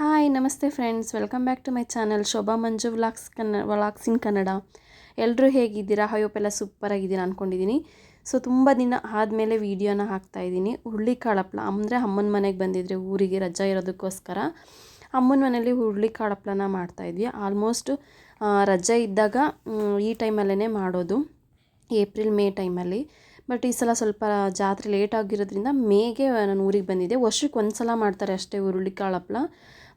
Hi, ನಮಸ್ತೆ friends. Welcome back to my channel Shobha Manju vlogs ಕನ್ನ, vlogs in Kannada. ಎಲ್ಲರೂ ಹೇಗಿದ್ದೀರಾ? ಹೋಪ್ ಎಲ್ಲ ಸೂಪರಾಗಿದ್ದೀರಾ ಅಂದ್ಕೊಂಡಿದ್ದೀನಿ ಸೊ ತುಂಬ ದಿನ ಆದಮೇಲೆ ವೀಡಿಯೋನ ಹಾಕ್ತಾಯಿದ್ದೀನಿ ಹುರುಳಿ ಕಾಳಪ್ಲ ಅಂದರೆ ಅಮ್ಮನ ಮನೆಗೆ ಬಂದಿದ್ರೆ ಊರಿಗೆ ರಜಾ ಇರೋದಕ್ಕೋಸ್ಕರ ಅಮ್ಮನ ಮನೇಲಿ ಹುರುಳಿ ಕಾಳಪ್ಲನ ಮಾಡ್ತಾಯಿದ್ವಿ ಆಲ್ಮೋಸ್ಟ್ ರಜೆ ಇದ್ದಾಗ ಈ ಟೈಮಲ್ಲೇ ಮಾಡೋದು. ಏಪ್ರಿಲ್, ಮೇ ಟೈಮಲ್ಲಿ. ಬಟ್ ಈ ಸಲ ಸ್ವಲ್ಪ ಜಾತ್ರೆ ಲೇಟ್ ಆಗಿರೋದ್ರಿಂದ, ಮೇಗೆ ನಾನು ಊರಿಗೆ ಬಂದಿದ್ದೆ. ವರ್ಷಕ್ಕೆ ಒಂದು ಸಲ ಮಾಡ್ತಾರೆ ಅಷ್ಟೇ ಹುರುಳಿ ಹಪ್ಳ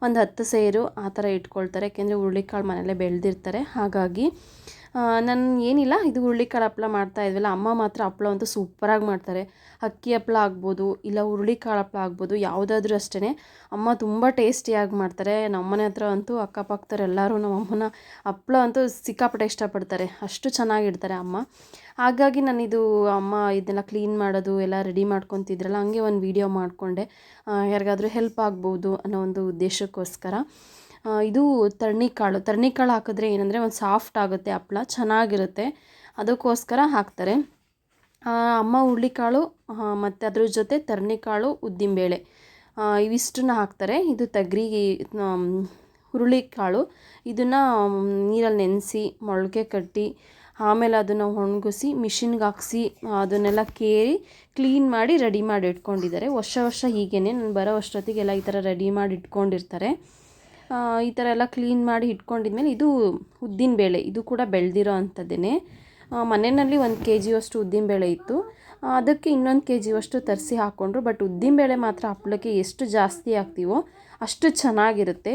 ಒಂದು ಹತ್ತು ಸೇರು ಆ ಥರ ಇಟ್ಕೊಳ್ತಾರೆ. ಯಾಕೆಂದರೆ ಹುರುಳಿಕಾಳು ಮನೇಲೇ ಬೆಳೆದಿರ್ತಾರೆ. ಹಾಗಾಗಿ ನಾನು ಏನಿಲ್ಲ, ಇದು ಹುರುಳಿಕಾಳು ಹಪ್ಪಳ ಮಾಡ್ತಾ ಇದ್ವಲ್ಲ, ಅಮ್ಮ ಮಾತ್ರ ಹಪ್ಪಳ ಅಂತೂ ಸೂಪರಾಗಿ ಮಾಡ್ತಾರೆ. ಅಕ್ಕಿ ಹಪ್ಪಳ ಆಗ್ಬೋದು, ಇಲ್ಲ ಹುರುಳಿಕಾಳು ಹಪ್ಪಳ ಆಗ್ಬೋದು, ಯಾವುದಾದ್ರೂ ಅಷ್ಟೇ ಅಮ್ಮ ತುಂಬ ಟೇಸ್ಟಿಯಾಗಿ ಮಾಡ್ತಾರೆ. ನಮ್ಮನೆ ಹತ್ರ ಅಂತೂ ಅಕ್ಕಪಕ್ಕದವರೆಲ್ಲರೂ ನಮ್ಮ ಅಮ್ಮನ ಹಪ್ಪಳ ಅಂತೂ ಸಿಕ್ಕಾಪಟ್ಟೆ ಇಷ್ಟಪಡ್ತಾರೆ. ಅಷ್ಟು ಚೆನ್ನಾಗಿಡ್ತಾರೆ ಅಮ್ಮ. ಹಾಗಾಗಿ ನಾನಿದು ಅಮ್ಮ ಇದನ್ನ ಕ್ಲೀನ್ ಮಾಡೋದು, ಎಲ್ಲ ರೆಡಿ ಮಾಡ್ಕೊತಿದ್ರಲ್ಲ, ಹಂಗೆ ಒಂದು ವಿಡಿಯೋ ಮಾಡಿಕೊಂಡೆ. ಯಾರಿಗಾದರೂ ಹೆಲ್ಪ್ ಆಗ್ಬೋದು ಅನ್ನೋ ಒಂದು ಉದ್ದೇಶಕ್ಕೋಸ್ಕರ. ಇದು ತರ್ಣಿಕಾಳು. ತರ್ಣಿಕಾಳು ಹಾಕಿದ್ರೆ ಏನಂದರೆ ಒಂದು ಸಾಫ್ಟ್ ಆಗುತ್ತೆ ಹಪ್ಪಳ ಚೆನ್ನಾಗಿರುತ್ತೆ. ಅದಕ್ಕೋಸ್ಕರ ಹಾಕ್ತಾರೆ. ಅಮ್ಮ ಹುರುಳಿಕಾಳು ಮತ್ತು ಅದ್ರ ಜೊತೆ ತರ್ಣಿಕಾಳು ಉದ್ದಿನಬೇಳೆ. ಇವಿಷ್ಟನ್ನ ಹಾಕ್ತಾರೆ. ಇದು ತಗ್ರಿ ಆಮ್, ಹುರುಳಿಕಾಳು. ಇದನ್ನು ನೀರಲ್ಲಿ ನೆನೆಸಿ ಮೊಳಕೆ ಕಟ್ಟಿ ಆಮೇಲೆ ಅದನ್ನು ಒಣಗಿಸಿ ಮಿಷಿನ್ಗೆ ಹಾಕ್ಸಿ ಅದನ್ನೆಲ್ಲ ಕೇರಿ ಕ್ಲೀನ್ ಮಾಡಿ ರೆಡಿ ಮಾಡಿ ಇಟ್ಕೊಂಡಿದ್ದಾರೆ. ವರ್ಷ ವರ್ಷ ಹೀಗೇ ನಾನು ಬರೋ ಅಷ್ಟೊತ್ತಿಗೆಲ್ಲ ಈ ಥರ ರೆಡಿ ಮಾಡಿ ಇಟ್ಕೊಂಡಿರ್ತಾರೆ. ಈ ಥರ ಎಲ್ಲ ಕ್ಲೀನ್ ಮಾಡಿ ಇಟ್ಕೊಂಡಿದ್ಮೇಲೆ ಇದು ಉದ್ದಿನ ಬೇಳೆ, ಇದು ಕೂಡ ಬೆಳೆದಿರೋ ಅಂಥದ್ದೇ ಮನೆಯಲ್ಲಿ ಒಂದು ಕೆ ಜಿಯಷ್ಟು ಉದ್ದಿನಬೇಳೆ ಇತ್ತು. ಅದಕ್ಕೆ ಇನ್ನೊಂದು ಕೆ ಜಿಯಷ್ಟು ತರಿಸಿ ಹಾಕ್ಕೊಂಡ್ರು ಬಟ್ ಉದ್ದಿನ ಬೇಳೆ ಮಾತ್ರ ಹಪ್ಳಕ್ಕೆ ಎಷ್ಟು ಜಾಸ್ತಿ ಹಾಕ್ತೀವೋ ಅಷ್ಟು ಚೆನ್ನಾಗಿರುತ್ತೆ.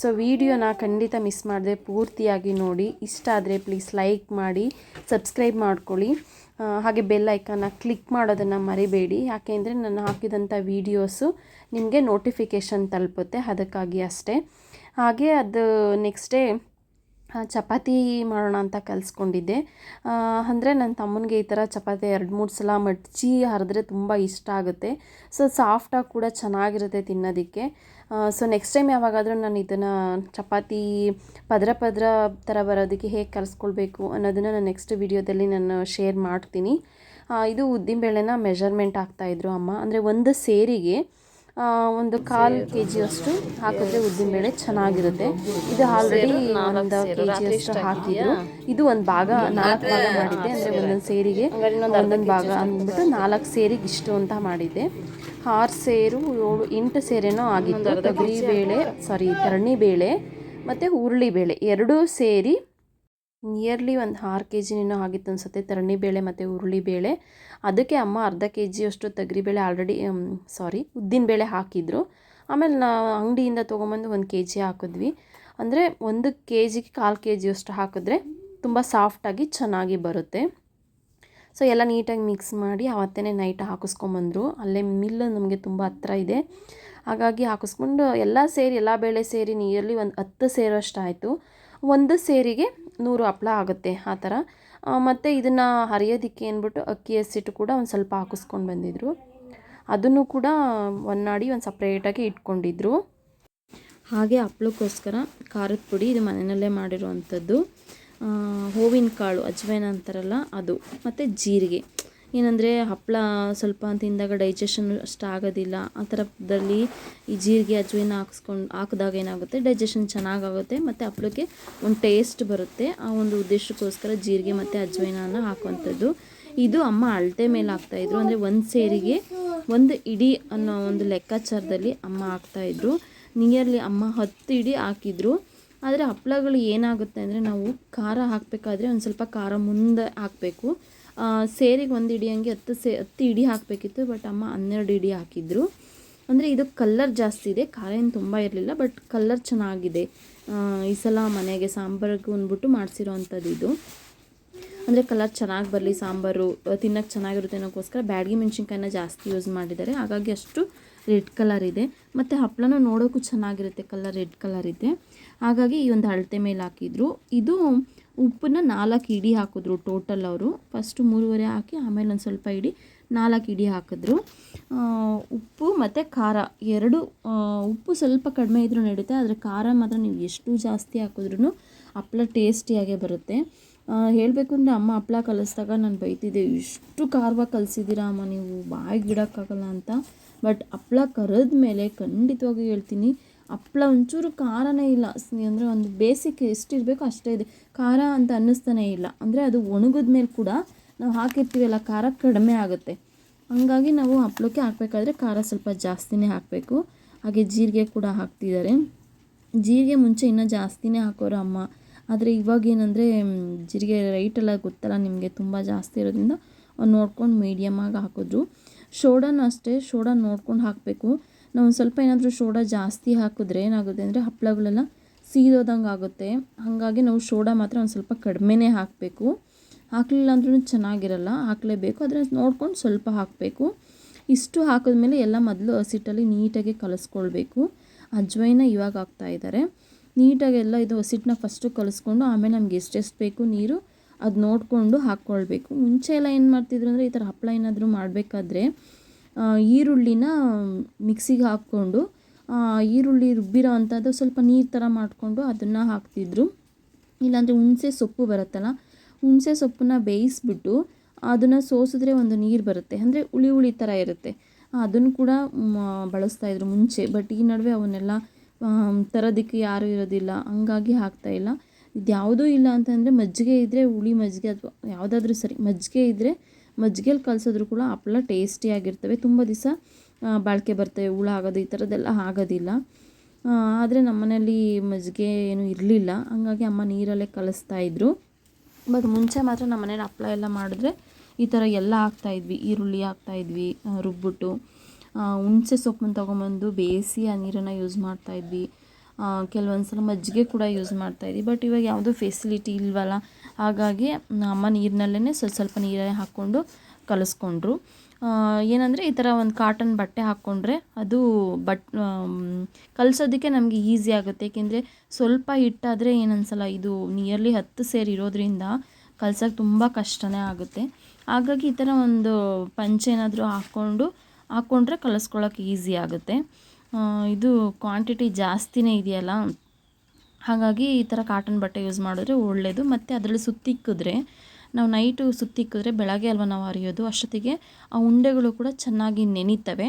ಸೊ, ವಿಡಿಯೋನ ಖಂಡಿತ ಮಿಸ್ ಮಾಡದೆ ಪೂರ್ತಿಯಾಗಿ ನೋಡಿ. ಇಷ್ಟ ಆದರೆ ಪ್ಲೀಸ್ ಲೈಕ್ ಮಾಡಿ, ಸಬ್ಸ್ಕ್ರೈಬ್ ಮಾಡ್ಕೊಳ್ಳಿ. ಹಾಗೆ ಬೆಲ್ ಐಕನ್ನ ಕ್ಲಿಕ್ ಮಾಡೋದನ್ನು ಮರಿಬೇಡಿ. ಯಾಕೆಂದರೆ ನಾನು ಹಾಕಿದಂಥ ವೀಡಿಯೋಸು ನಿಮಗೆ ನೋಟಿಫಿಕೇಷನ್ ತಲುಪುತ್ತೆ. ಅದಕ್ಕಾಗಿ ಅಷ್ಟೇ. ಹಾಗೆ ಅದು ನೆಕ್ಸ್ಟ್ ಡೇ ಚಪಾತಿ ಮಾಡೋಣ ಅಂತ ಕಲಿಸ್ಕೊಂಡಿದ್ದೆ. ಅಂದರೆ ನನ್ನ ತಮ್ಮನಿಗೆ ಈ ಥರ ಚಪಾತಿ ಎರಡು, ಮೂರು ಸಲ ಮಡ್ಚಿ ಹರಿದ್ರೆ ತುಂಬ ಇಷ್ಟ ಆಗುತ್ತೆ. ಸೊ ಸಾಫ್ಟಾಗಿ ಕೂಡ ಚೆನ್ನಾಗಿರುತ್ತೆ ತಿನ್ನೋದಕ್ಕೆ. ಸೊ ನೆಕ್ಸ್ಟ್ ಟೈಮ್ ಯಾವಾಗಾದರೂ ನಾನು ಇದನ್ನು ಚಪಾತಿ ಪದರ ಪದರ ಥರ ಬರೋದಕ್ಕೆ ಹೇಗೆ ಕಲಿಸ್ಕೊಳ್ಬೇಕು ಅನ್ನೋದನ್ನು ನಾನು ನೆಕ್ಸ್ಟ್ ವಿಡಿಯೋದಲ್ಲಿ ನಾನು ಶೇರ್ ಮಾಡ್ತೀನಿ. ಇದು ಉದ್ದಿನ ಬೇಳೆನ ಮೆಜರ್ಮೆಂಟ್ ಆಗ್ತಾಯಿದ್ರು ಅಮ್ಮ. ಅಂದರೆ ಒಂದು ಸೇರಿಗೆ ಒಂದು ಕಾಲು ಕೆ ಜಿಯಷ್ಟು ಹಾಕಿದ್ರೆ ಉದ್ದಿನ ಬೇಳೆ ಚೆನ್ನಾಗಿರುತ್ತೆ. ಇದು ಆಲ್ರೆಡಿ ಒಂದು ಕೆ ಜಿಯಷ್ಟು ಹಾಕಿದ್ರು. ಇದು ಒಂದು ಭಾಗ ನಾಲ್ಕು ಭಾಗ ಮಾಡಿದ್ದೆ. ಅಂದರೆ ಒಂದೊಂದು ಸೇರಿಗೆ ಒಂದೊಂದು ಭಾಗ ಅಂದ್ಬಿಟ್ಟು ನಾಲ್ಕು ಸೇರಿಗೆ ಇಷ್ಟು ಅಂತ ಮಾಡಿದ್ದೆ. ಆರು ಸೇರು ಏಳು ಎಂಟು ಸೇರೇನೋ ಆಗಿತ್ತು. ತೊಗರಿ ಬೇಳೆ ಸಾರಿ ತರಣಿ ಬೇಳೆ ಮತ್ತು ಹುರುಳಿ ಬೇಳೆ. ಎರಡೂ ಸೇರಿ ನಿಯರ್ಲಿ ಒಂದು ಆರು ಕೆ ಜಿನೇನೋ ಆಗಿತ್ತು ಅನಿಸುತ್ತೆ. ತರಣಿಬೇಳೆ ಮತ್ತು ಹುರುಳಿಬೇಳೆ ಅದಕ್ಕೆ ಅಮ್ಮ ಅರ್ಧ ಕೆ ಜಿಯಷ್ಟು ತೊಗರಿಬೇಳೆ ಆಲ್ರೆಡಿ ಸಾರಿ ಉದ್ದಿನಬೇಳೆ ಹಾಕಿದ್ರು. ಆಮೇಲೆ ನಾ ಅಂಗಡಿಯಿಂದ ತೊಗೊಂಬಂದು ಒಂದು ಕೆ ಜಿ ಹಾಕಿದ್ವಿ. ಅಂದರೆ ಒಂದು ಕೆ ಜಿಗೆ ಕಾಲು ಕೆ ಜಿಯಷ್ಟು ಹಾಕಿದ್ರೆ ತುಂಬ ಸಾಫ್ಟಾಗಿ ಚೆನ್ನಾಗಿ ಬರುತ್ತೆ. ಸೊ ಎಲ್ಲ ನೀಟಾಗಿ ಮಿಕ್ಸ್ ಮಾಡಿ ಅವತ್ತೇ ನೈಟ್ ಹಾಕಿಸ್ಕೊಂಬಂದರು. ಅಲ್ಲೇ ಮಿಲ್ ನಮಗೆ ತುಂಬ ಹತ್ರ ಇದೆ. ಹಾಗಾಗಿ ಹಾಕಿಸ್ಕೊಂಡು ಎಲ್ಲ ಸೇರಿ, ಎಲ್ಲ ಬೇಳೆ ಸೇರಿ ನಿಯರ್ಲಿ ಒಂದು ಹತ್ತು ಸೇರೋಷ್ಟು ಆಯಿತು ಒಂದು ಸೇರಿಗೆ ನೂರು ಹಪ್ಳ ಆಗುತ್ತೆ ಆ ಥರ. ಮತ್ತು ಇದನ್ನು ಹರಿಯೋದಿಕ್ಕೆ ಅಂದ್ಬಿಟ್ಟು ಅಕ್ಕಿ, ಹಸಿಟ್ಟು ಕೂಡ ಒಂದು ಸ್ವಲ್ಪ ಹಾಕಿಸ್ಕೊಂಡು ಬಂದಿದ್ದರು ಅದನ್ನು ಕೂಡ ಒನ್ನಾಡಿ ಒಂದು ಸಪ್ರೇಟಾಗಿ ಇಟ್ಕೊಂಡಿದ್ರು. ಹಾಗೆ ಹಪ್ಳಕ್ಕೋಸ್ಕರ ಖಾರದ ಪುಡಿ ಇದು ಮನೆಯಲ್ಲೇ ಮಾಡಿರುವಂಥದ್ದು. ಹೂವಿನ ಕಾಳು, ಅಜ್ವೈನ ಅಂತಾರಲ್ಲ ಅದು, ಮತ್ತು ಜೀರಿಗೆ. ಏನಂದರೆ ಹಪ್ಪಳ ಸ್ವಲ್ಪ ತಿಂದಾಗ ಡೈಜೆಷನ್ ಅಷ್ಟು ಆಗೋದಿಲ್ಲ, ಆ ಥರದಲ್ಲಿ ಈ ಜೀರಿಗೆ ಅಜ್ವೈನ ಹಾಕ್ಸ್ಕೊಂಡು, ಹಾಕಿದಾಗ ಏನಾಗುತ್ತೆ? ಡೈಜೆಷನ್ ಚೆನ್ನಾಗಾಗುತ್ತೆ, ಮತ್ತು ಹಪ್ಪಳಕ್ಕೆ ಒಂದು ಟೇಸ್ಟ್ ಬರುತ್ತೆ. ಆ ಒಂದು ಉದ್ದೇಶಕ್ಕೋಸ್ಕರ ಜೀರಿಗೆ ಮತ್ತು ಅಜ್ವೈನನ ಹಾಕುವಂಥದ್ದು. ಇದು ಅಮ್ಮ ಅಳತೆ ಮೇಲೆ ಹಾಕ್ತಾಯಿದ್ರು ಅಂದರೆ ಒಂದು ಸೇರಿಗೆ ಒಂದು ಇಡೀ ಅನ್ನೋ ಒಂದು ಲೆಕ್ಕಾಚಾರದಲ್ಲಿ ಅಮ್ಮ ಹಾಕ್ತಾಯಿದ್ರು ನಿಯರ್ಲಿ ಅಮ್ಮ ಹತ್ತು ಇಡಿ ಹಾಕಿದ್ರು. ಆದರೆ ಹಪ್ಪಳಗಳು ಏನಾಗುತ್ತೆ ಅಂದರೆ ನಾವು ಖಾರ ಹಾಕಬೇಕಾದ್ರೆ ಒಂದು ಸ್ವಲ್ಪ ಖಾರ ಮುಂದೆ ಹಾಕಬೇಕು. ಸೇರಿಗೆ ಒಂದು ಇಡಿ ಹಂಗೆ ಹತ್ತು ಸೇ, ಹತ್ತು ಇಡಿ ಹಾಕಬೇಕಿತ್ತು ಬಟ್ ಅಮ್ಮ ಹನ್ನೆರಡು ಇಡಿ ಹಾಕಿದ್ರು. ಅಂದರೆ ಇದು ಕಲ್ಲರ್ ಜಾಸ್ತಿ ಇದೆ ಖಾರ ಏನು ತುಂಬ ಇರಲಿಲ್ಲ ಬಟ್ ಕಲ್ಲರ್ ಚೆನ್ನಾಗಿದೆ. ಈ ಸಲ ಮನೆಗೆ ಸಾಂಬಾರಿಗೆ ಅಂದ್ಬಿಟ್ಟು ಮಾಡಿಸಿರೋ ಅಂಥದ್ದು ಇದು. ಅಂದರೆ ಕಲರ್ ಚೆನ್ನಾಗಿ ಬರಲಿ ಸಾಂಬಾರು ತಿನ್ನೋಕ್ಕೆ ಚೆನ್ನಾಗಿರುತ್ತೆ ಅನ್ನೋಕ್ಕೋಸ್ಕರ ಬ್ಯಾಡಗಿ ಮೆಣಸಿನ್ಕಾಯಿನ ಜಾಸ್ತಿ ಯೂಸ್ ಮಾಡಿದ್ದಾರೆ. ಹಾಗಾಗಿ ಅಷ್ಟು ರೆಡ್ ಕಲರ್ ಇದೆ. ಮತ್ತು ಹಪ್ಪಳನೂ ನೋಡೋಕ್ಕೂ ಚೆನ್ನಾಗಿರುತ್ತೆ ಕಲರ್ ರೆಡ್ ಕಲರ್ ಇದೆ. ಹಾಗಾಗಿ ಈ ಒಂದು ಅಳತೆ ಮೇಲೆ ಹಾಕಿದ್ರು. ಇದು ಉಪ್ಪನ್ನ ನಾಲ್ಕು ಇಡಿ ಹಾಕಿದ್ರು ಟೋಟಲ್ ಅವರು. ಫಸ್ಟು ಮೂರುವರೆ ಹಾಕಿ, ಆಮೇಲೆ ಒಂದು ಸ್ವಲ್ಪ ಇಡಿ, ನಾಲ್ಕು ಇಡಿ ಹಾಕಿದ್ರು. ಉಪ್ಪು ಮತ್ತು ಖಾರ ಎರಡು ಉಪ್ಪು ಸ್ವಲ್ಪ ಕಡಿಮೆ ಇದ್ರೂ ನಡೆಯುತ್ತೆ ಆದರೆ ಖಾರ ಮಾತ್ರ ನೀವು ಎಷ್ಟು ಜಾಸ್ತಿ ಹಾಕಿದ್ರೂ ಹಪ್ಪಳ ಟೇಸ್ಟಿಯಾಗೇ ಬರುತ್ತೆ. ಹೇಳಬೇಕು ಅಂದರೆ ಅಮ್ಮ ಹಪ್ಪಳ ಕಲಿಸ್ದಾಗ ನಾನು ಬೈತಿದ್ದೆ, ಇಷ್ಟು ಖಾರವಾಗಿ ಕಲಿಸಿದ್ದೀರಾ ಅಮ್ಮ ನೀವು? ಬಾಯಿಗೆ ಬಿಡೋಕ್ಕಾಗಲ್ಲ ಅಂತ. ಬಟ್ ಹಪ್ಪಳ ಕರೆದ ಮೇಲೆ ಖಂಡಿತವಾಗಿ ಹೇಳ್ತೀನಿ ಹಪ್ಪಳ ಒಂಚೂರು ಖಾರನೇ ಇಲ್ಲ. ಅಂದರೆ ಒಂದು ಬೇಸಿಕ್ ಎಷ್ಟಿರಬೇಕು ಅಷ್ಟೇ ಇದೆ. ಖಾರ ಅಂತ ಅನ್ನಿಸ್ತಾನೇ ಇಲ್ಲ. ಅಂದರೆ ಅದು ಒಣಗಿದ ಮೇಲೆ ಕೂಡ ನಾವು ಹಾಕಿರ್ತೀವಲ್ಲ, ಖಾರ ಕಡಿಮೆ ಆಗುತ್ತೆ. ಹಾಗಾಗಿ ನಾವು ಹಪ್ಪಳಕ್ಕೆ ಹಾಕಬೇಕಾದ್ರೆ ಖಾರ ಸ್ವಲ್ಪ ಜಾಸ್ತಿನೇ ಹಾಕಬೇಕು. ಹಾಗೆ ಜೀರಿಗೆ ಕೂಡ ಹಾಕ್ತಿದ್ದಾರೆ. ಜೀರಿಗೆ ಮುಂಚೆ ಇನ್ನೂ ಜಾಸ್ತಿನೇ ಹಾಕೋರು ಅಮ್ಮ. ಆದರೆ ಇವಾಗ ಏನಂದರೆ ಜೀರಿಗೆ ರೈಟೆಲ್ಲ ಗೊತ್ತಲ್ಲ, ನಿಮಗೆ ತುಂಬ ಜಾಸ್ತಿ ಇರೋದ್ರಿಂದ ನೋಡ್ಕೊಂಡು ಮೀಡಿಯಮಾಗಿ ಹಾಕಿದ್ರು. ಶೋಡಾನು ಅಷ್ಟೇ, ಶೋಡಾ ನೋಡ್ಕೊಂಡು ಹಾಕಬೇಕು. ನಾವು ಒಂದು ಸ್ವಲ್ಪ ಏನಾದರೂ ಶೋಡಾ ಜಾಸ್ತಿ ಹಾಕಿದ್ರೆ ಏನಾಗುತ್ತೆ ಅಂದರೆ ಹಪ್ಪಳಗಳೆಲ್ಲ ಸೀದೋದಂಗೆ ಆಗುತ್ತೆ. ಹಾಗಾಗಿ ನಾವು ಶೋಡಾ ಮಾತ್ರ ಒಂದು ಸ್ವಲ್ಪ ಕಡಿಮೆನೇ ಹಾಕಬೇಕು. ಹಾಕಲಿಲ್ಲ ಅಂದ್ರೂ ಚೆನ್ನಾಗಿರಲ್ಲ, ಹಾಕಲೇಬೇಕು. ಆದರೆ ನೋಡ್ಕೊಂಡು ಸ್ವಲ್ಪ ಹಾಕಬೇಕು. ಇಷ್ಟು ಹಾಕಿದ್ಮೇಲೆ ಎಲ್ಲ ಮೊದಲು ಹಸಿಟ್ಟಲ್ಲಿ ನೀಟಾಗಿ ಕಲಿಸ್ಕೊಳ್ಬೇಕು. ಅಜ್ವೈನ ಇವಾಗ ಹಾಕ್ತಾ ಇದ್ದಾರೆ ನೀಟಾಗಿ ಎಲ್ಲ ಇದು ಹಸಿಟ್ಟನ್ನ ಫಸ್ಟು ಕಲಿಸ್ಕೊಂಡು ಆಮೇಲೆ ನಮ್ಗೆ ಎಷ್ಟೆಷ್ಟು ಬೇಕು ನೀರು, ಅದು ನೋಡಿಕೊಂಡು ಹಾಕ್ಕೊಳ್ಬೇಕು. ಮುಂಚೆ ಎಲ್ಲ ಏನು ಮಾಡ್ತಿದ್ರು ಅಂದರೆ ಈ ಥರ ಹಪ್ಪಳ ಏನಾದರೂ ಮಾಡಬೇಕಾದ್ರೆ ಈರುಳ್ಳಿನ ಮಿಕ್ಸಿಗೆ ಹಾಕ್ಕೊಂಡು ಈರುಳ್ಳಿ ರುಬ್ಬಿರೋ ಅಂಥದ್ದು ಸ್ವಲ್ಪ ನೀರು ಥರ ಮಾಡಿಕೊಂಡು ಅದನ್ನು ಹಾಕ್ತಿದ್ರು. ಇಲ್ಲಾಂದರೆ ಹುಣಸೆ ಸೊಪ್ಪು ಬರುತ್ತಲ್ಲ, ಹುಣಸೆ ಸೊಪ್ಪನ್ನ ಬೇಯಿಸ್ಬಿಟ್ಟು ಅದನ್ನು ಸೋಸಿದ್ರೆ ಒಂದು ನೀರು ಬರುತ್ತೆ. ಅಂದರೆ ಹುಳಿ ಹುಳಿ ಥರ ಇರುತ್ತೆ. ಅದನ್ನು ಕೂಡ ಬಳಸ್ತಾಯಿದ್ರು ಮುಂಚೆ. ಬಟ್ ಈ ನಡುವೆ ಅವನ್ನೆಲ್ಲ ತರೋದಕ್ಕೆ ಯಾರೂ ಇರೋದಿಲ್ಲ. ಹಂಗಾಗಿ ಹಾಕ್ತಾ ಇಲ್ಲ. ಯಾವುದೂ ಇಲ್ಲ ಅಂತಂದರೆ ಮಜ್ಜಿಗೆ ಇದ್ದರೆ ಹುಳಿ ಮಜ್ಜಿಗೆ ಅಥವಾ ಯಾವುದಾದ್ರೂ ಸರಿ, ಮಜ್ಜಿಗೆ ಇದ್ದರೆ ಮಜ್ಜಿಗೆಲಿ ಕಲಸಿದ್ರು ಕೂಡ ಹಪ್ಪಳ ಟೇಸ್ಟಿಯಾಗಿರ್ತವೆ ತುಂಬ ದಿವಸ ಬಾಳಿಕೆ ಬರ್ತವೆ, ಹುಳ ಆಗೋದು ಈ ಥರದ್ದೆಲ್ಲ ಆಗೋದಿಲ್ಲ. ಆದರೆ ನಮ್ಮನೇಲಿ ಮಜ್ಜಿಗೆ ಏನು ಇರಲಿಲ್ಲ. ಹಂಗಾಗಿ ಅಮ್ಮ ನೀರಲ್ಲೇ ಕಲಿಸ್ತಾ ಇದ್ರು. ಬಟ್ ಮುಂಚೆ ಮಾತ್ರ ನಮ್ಮ ಮನೇಲಿ ಹಪ್ಳ ಎಲ್ಲ ಮಾಡಿದ್ರೆ ಈ ಥರ ಎಲ್ಲ ಹಾಕ್ತಾಯಿದ್ವಿ ಈರುಳ್ಳಿ ಹಾಕ್ತಾಯಿದ್ವಿ ರುಬ್ಬಿಟ್ಟು. ಹುಣಸೆ ಸೊಪ್ಪನ್ನು ತೊಗೊಂಬಂದು ಬೇಯಿಸಿ ಆ ನೀರನ್ನು ಯೂಸ್ ಮಾಡ್ತಾಯಿದ್ವಿ ಕೆಲವೊಂದು ಸಲ ಮಜ್ಜಿಗೆ ಕೂಡ ಯೂಸ್ ಮಾಡ್ತಾಯಿದ್ವಿ ಬಟ್ ಇವಾಗ ಯಾವುದೂ ಫೆಸಿಲಿಟಿ ಇಲ್ವಲ್ಲ. ಹಾಗಾಗಿ ಅಮ್ಮ ನೀರಿನಲ್ಲೇ ಸ್ವಲ್ಪ ಸ್ವಲ್ಪ ನೀರೇ ಹಾಕ್ಕೊಂಡು ಕಲಿಸ್ಕೊಂಡ್ರು. ಏನಂದರೆ ಈ ಥರ ಒಂದು ಕಾಟನ್ ಬಟ್ಟೆ ಹಾಕ್ಕೊಂಡ್ರೆ ಅದು ಬಟ್ ಕಲಿಸೋದಕ್ಕೆ ನಮಗೆ ಈಸಿ ಆಗುತ್ತೆ. ಏಕೆಂದರೆ ಸ್ವಲ್ಪ ಹಿಟ್ಟಾದರೆ ಏನನ್ಸಲ್ಲ, ಇದು ನಿಯರ್ಲಿ ಹತ್ತು ಸೇರಿ ಇರೋದ್ರಿಂದ ಕಲ್ಸೋಕ್ಕೆ ತುಂಬ ಕಷ್ಟನೇ ಆಗುತ್ತೆ. ಹಾಗಾಗಿ ಈ ಥರ ಒಂದು ಪಂಚೆ ಏನಾದರೂ ಹಾಕ್ಕೊಂಡು ಹಾಕ್ಕೊಂಡ್ರೆ ಕಲಿಸ್ಕೊಳ್ಳೋಕೆ ಈಸಿ ಆಗುತ್ತೆ. ಇದು ಕ್ವಾಂಟಿಟಿ ಜಾಸ್ತಿನೇ ಇದೆಯಲ್ಲ? ಹಾಗಾಗಿ ಈ ಥರ ಕಾಟನ್ ಬಟ್ಟೆ ಯೂಸ್ ಮಾಡಿದ್ರೆ ಒಳ್ಳೆಯದು ಮತ್ತು ಅದರಲ್ಲಿ ಸುತ್ತಿಕ್ಕಿದ್ರೆ, ನಾವು ನೈಟು ಸುತ್ತಿಕ್ಕಿದ್ರೆ ಬೆಳಗ್ಗೆ ಅಲ್ವಾ ನಾವು ಅರಿಯೋದು ಅಷ್ಟೊತ್ತಿಗೆ ಆ ಉಂಡೆಗಳು ಕೂಡ ಚೆನ್ನಾಗಿ ನೆನೀತವೆ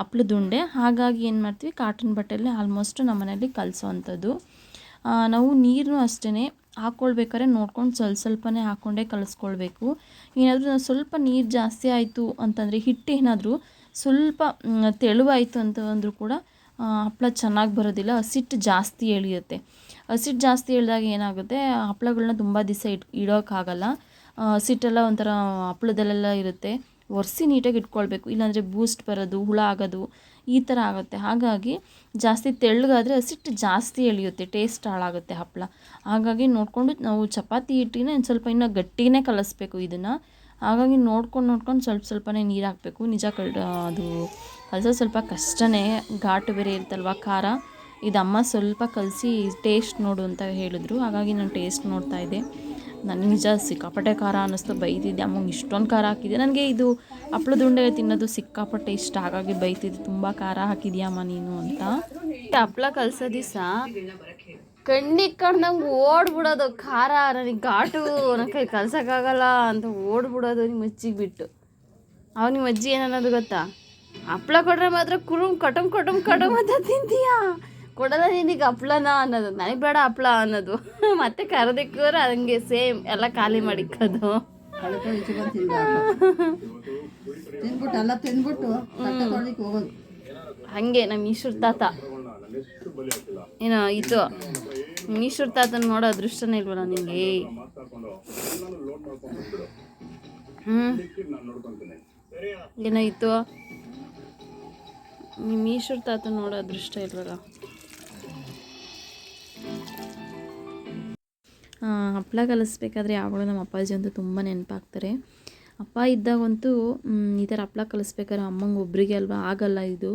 ಹಪ್ಳದ ಉಂಡೆ ಹಾಗಾಗಿ ಏನು ಮಾಡ್ತೀವಿ ಕಾಟನ್ ಬಟ್ಟೆಯಲ್ಲೇ ಆಲ್ಮೋಸ್ಟ್ ನಮ್ಮ ಮನೇಲಿ ಕಲಿಸೋವಂಥದ್ದು ನಾವು ನೀರನ್ನು ಅಷ್ಟೇ ಹಾಕ್ಕೊಳ್ಬೇಕಾದ್ರೆ ನೋಡ್ಕೊಂಡು ಸ್ವಲ್ಪ ಸ್ವಲ್ಪನೇ ಹಾಕ್ಕೊಂಡೇ ಕಲಿಸ್ಕೊಳ್ಬೇಕು. ಏನಾದರೂ ಸ್ವಲ್ಪ ನೀರು ಜಾಸ್ತಿ ಆಯಿತು ಅಂತಂದರೆ ಹಿಟ್ಟು ಏನಾದರೂ ಸ್ವಲ್ಪ ತೆಳುವಾಯಿತು ಅಂತ ಅಂದರೂ ಕೂಡ ಹಪ್ಪಳ ಚೆನ್ನಾಗಿ ಬರೋದಿಲ್ಲ. ಹಸಿಟ್ಟು ಜಾಸ್ತಿ ಎಳೆಯುತ್ತೆ. ಹಸಿಟ್ಟು ಜಾಸ್ತಿ ಎಳೆದಾಗ ಏನಾಗುತ್ತೆ ಹಪ್ಪಳಗಳನ್ನ ತುಂಬ ದಿವಸ ಇಟ್ ಇಡೋಕ್ಕಾಗಲ್ಲ. ಹಸಿಟ್ಟೆಲ್ಲ ಒಂಥರ ಹಪ್ಪಳದಲ್ಲೆಲ್ಲ ಇರುತ್ತೆ. ಒರೆಸಿ ನೀಟಾಗಿ ಇಟ್ಕೊಳ್ಬೇಕು. ಇಲ್ಲಾಂದರೆ ಬೂಸ್ಟ್ ಬರೋದು, ಹುಳ ಆಗೋದು, ಈ ಥರ ಆಗುತ್ತೆ. ಹಾಗಾಗಿ ಜಾಸ್ತಿ ತೆಳ್ಳಗಾದರೆ ಹಸಿಟ್ಟು ಜಾಸ್ತಿ ಎಳೆಯುತ್ತೆ. ಟೇಸ್ಟ್ ಹಾಳಾಗುತ್ತೆ ಹಪ್ಪಳ ಹಾಗಾಗಿ ನೋಡಿಕೊಂಡು ನಾವು ಚಪಾತಿ ಹಿಟ್ಟಿನ ಸ್ವಲ್ಪ ಇನ್ನೂ ಗಟ್ಟಿನೇ ಕಲಿಸ್ಬೇಕು ಇದನ್ನು. ಹಾಗಾಗಿ ನೋಡ್ಕೊಂಡು ನೋಡ್ಕೊಂಡು ಸ್ವಲ್ಪ ಸ್ವಲ್ಪನೇ ನೀರು ಹಾಕಬೇಕು. ನಿಜ ಕಡ್ ಅದು ಕಲಸೋದು ಸ್ವಲ್ಪ ಕಷ್ಟನೇ. ಘಾಟು ಬೇರೆ ಇರ್ತಲ್ವ ಖಾರ. ಇದು ಅಮ್ಮ ಸ್ವಲ್ಪ ಕಲಸಿ ಟೇಸ್ಟ್ ನೋಡು ಅಂತ ಹೇಳಿದ್ರು. ಹಾಗಾಗಿ ನಾನು ಟೇಸ್ಟ್ ನೋಡ್ತಾ ಇದ್ದೆ. ನನಗೆ ನಿಜ ಸಿಕ್ಕಾಪಟ್ಟೆ ಖಾರ ಅನ್ನಿಸ್ತು. ಬೈತಿದ್ದೆ. ಅಮ್ಮಂಗೆ ಇಷ್ಟೊಂದು ಖಾರ ಹಾಕಿದೆ ನನಗೆ ಇದು ಹಪ್ಳದ ಉಂಡೆ ತಿನ್ನೋದು ಸಿಕ್ಕಾಪಟ್ಟೆ ಇಷ್ಟ. ಹಾಗಾಗಿ ಬೈತಿದ್ದೆ. ತುಂಬ ಖಾರ ಹಾಕಿದ್ಯಾಮ್ಮ ನೀನು ಅಂತ. ಹಪ್ಳ ಕಲಸೋ ದಿವಸ ಕಣ್ಣಿಗೆ ಕಂಡಂಗೆ ಓಡ್ಬಿಡೋದು. ಖಾರ ನನಗೆ ಘಾಟು ನನ್ನ ಕೈ ಕಲ್ಸೋಕ್ಕಾಗಲ್ಲ ಅಂತ ಓಡ್ಬಿಡೋದು ನಿಮ್ಮ ಅಜ್ಜಿಗೆ ಬಿಟ್ಟು. ಅವಾಗ ನಿಮ್ಮ ಅಜ್ಜಿ ಏನನ್ನೋದು ಗೊತ್ತಾ? ಹಪ್ಳ ಕೊಟ್ರೆ ಮಾತ್ರ ಕುರುಮ್ ಕಟಮ್ ಕಟಮ್ ಕಟಮ್ ಅಂತ ತಿಂತೀಯಾ? ಕೊಡಲ್ಲ ನಿನಗೆ ಹಪ್ಳನ ಅನ್ನೋದು. ನನಗೆ ಬೇಡ ಹಪ್ಳ ಅನ್ನೋದು. ಮತ್ತೆ ಕರೆದಿಕ್ಕೋರು ಹಂಗೆ ಸೇಮ್ ಎಲ್ಲ ಖಾಲಿ ಮಾಡಿಕ್ಕೋದು. ಹಂಗೆ ಈಚೆ ಬಂದು ತಿಂದ ತಿಂದ್ಬಿಟ್ಟು ಎಲ್ಲ ತಿಂದ್ಬಿಟ್ಟು ಹೋಗೋದು. ಹಾಗೆ ನಮ್ಮ ಈಶ್ವರ ತಾತ. ಏನೋ ಇದು. ನಿಮ್ಮ ಈಶ್ವರ ತಾತನ ನೋಡೋ ಅದೃಷ್ಟನೇ ಇಲ್ವಲ್ಲ ನನಗೆ ಹ್ಞೂ ಏನೋ ಇತ್ತು? ನಿಮ್ಮ ಈಶ್ವರ ತಾತ ನೋಡೋ ಅದೃಷ್ಟ ಇಲ್ವಲ್ಲ? ಹಪ್ಪಳ ಕಲಿಸ್ಬೇಕಾದ್ರೆ ಯಾವಾಗಲೂ ನಮ್ಮ ಅಪ್ಪಾಜಿ ಅಂತೂ ತುಂಬ ನೆನಪಾಗ್ತಾರೆ. ಅಪ್ಪ ಇದ್ದಾಗಂತೂ ಈ ಥರ ಹಪ್ಪಳ ಕಲಿಸ್ಬೇಕಾದ್ರೆ ಅಮ್ಮಂಗೆ ಒಬ್ಬರಿಗೆ ಅಲ್ವಾ ಆಗಲ್ಲ ಇದು.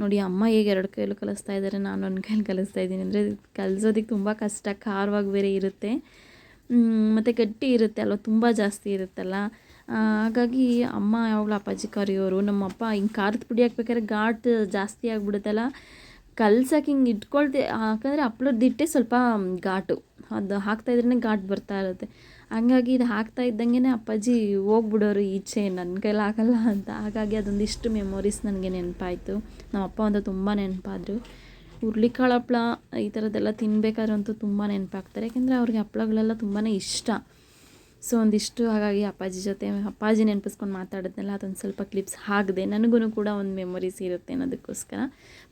ನೋಡಿ, ಅಮ್ಮ ಹೇಗೆ ಎರಡು ಕೈಯಲ್ಲೂ ಕಲಿಸ್ತಾ ಇದ್ದಾರೆ, ನಾನು ಒಂದು ಕೈಯಲ್ಲಿ ಕಲಿಸ್ತಾ ಇದ್ದೀನಿ. ಅಂದರೆ ಕಲಿಸೋದಕ್ಕೆ ತುಂಬ ಕಷ್ಟ, ಖಾರವಾಗಿ ಬೇರೆ ಇರುತ್ತೆ. ಮತ್ತು ಗಟ್ಟಿ ಇರುತ್ತೆ ಅಲ್ವ, ತುಂಬ ಜಾಸ್ತಿ ಇರುತ್ತಲ್ಲ. ಹಾಗಾಗಿ ಅಮ್ಮ ಯಾವಾಗಲೂ ಅಪ್ಪಾಜಿ ಕರೆಯೋರು ನಮ್ಮ ಅಪ್ಪ ಹಿಂಗೆ ಖಾರದ ಪುಡಿ ಹಾಕ್ಬೇಕಾದ್ರೆ ಘಾಟ್ ಜಾಸ್ತಿ ಆಗಿಬಿಡುತ್ತಲ್ಲ. ಕಲ್ಸಕ್ಕೆ ಹಿಂಗೆ ಇಟ್ಕೊಳ್ತೆ ಯಾಕಂದರೆ ಹಪ್ಳದ ಹಿಟ್ಟೆ ಸ್ವಲ್ಪ ಘಾಟು. ಅದು ಹಾಕ್ತಾಯಿದ್ರೇ ಘಾಟ್ ಬರ್ತಾ ಇರುತ್ತೆ. ಹಂಗಾಗಿ ಇದು ಹಾಕ್ತಾ ಇದ್ದಂಗೆ ಅಪ್ಪಾಜಿ ಹೋಗ್ಬಿಡೋರು ಈಚೆ ನನ್ನ ಕೈಲಿ ಆಗಲ್ಲ ಅಂತ. ಹಾಗಾಗಿ ಅದೊಂದಿಷ್ಟು ಮೆಮೊರೀಸ್ ನನಗೆ ನೆನಪಾಯಿತು. ನಮ್ಮ ಅಪ್ಪ ಅಂತ ತುಂಬ ನೆನಪಾದರು. ಹುರುಳಿಕಾಳು ಹಪ್ಳ ಈ ಥರದ್ದೆಲ್ಲ ತಿನ್ಬೇಕಾದ್ರೆ ಅಂತೂ ತುಂಬ ನೆನಪಾಗ್ತಾರೆ. ಯಾಕೆಂದರೆ ಅವ್ರಿಗೆ ಹಪ್ಳಗಳೆಲ್ಲ ತುಂಬಾ ಇಷ್ಟ. ಸೊ ಒಂದಿಷ್ಟು ಹಾಗಾಗಿ ಅಪ್ಪಾಜಿ ಜೊತೆ ಅಪ್ಪಾಜಿ ನೆನಪಿಸ್ಕೊಂಡು ಮಾತಾಡಿದ್ನೆಲ್ಲ ಅದೊಂದು ಸ್ವಲ್ಪ ಕ್ಲಿಪ್ಸ್ ಹಾಕಿದೆ. ನನಗೂ ಕೂಡ ಒಂದು ಮೆಮೊರೀಸ್ ಇರುತ್ತೆ ಅನ್ನೋದಕ್ಕೋಸ್ಕರ.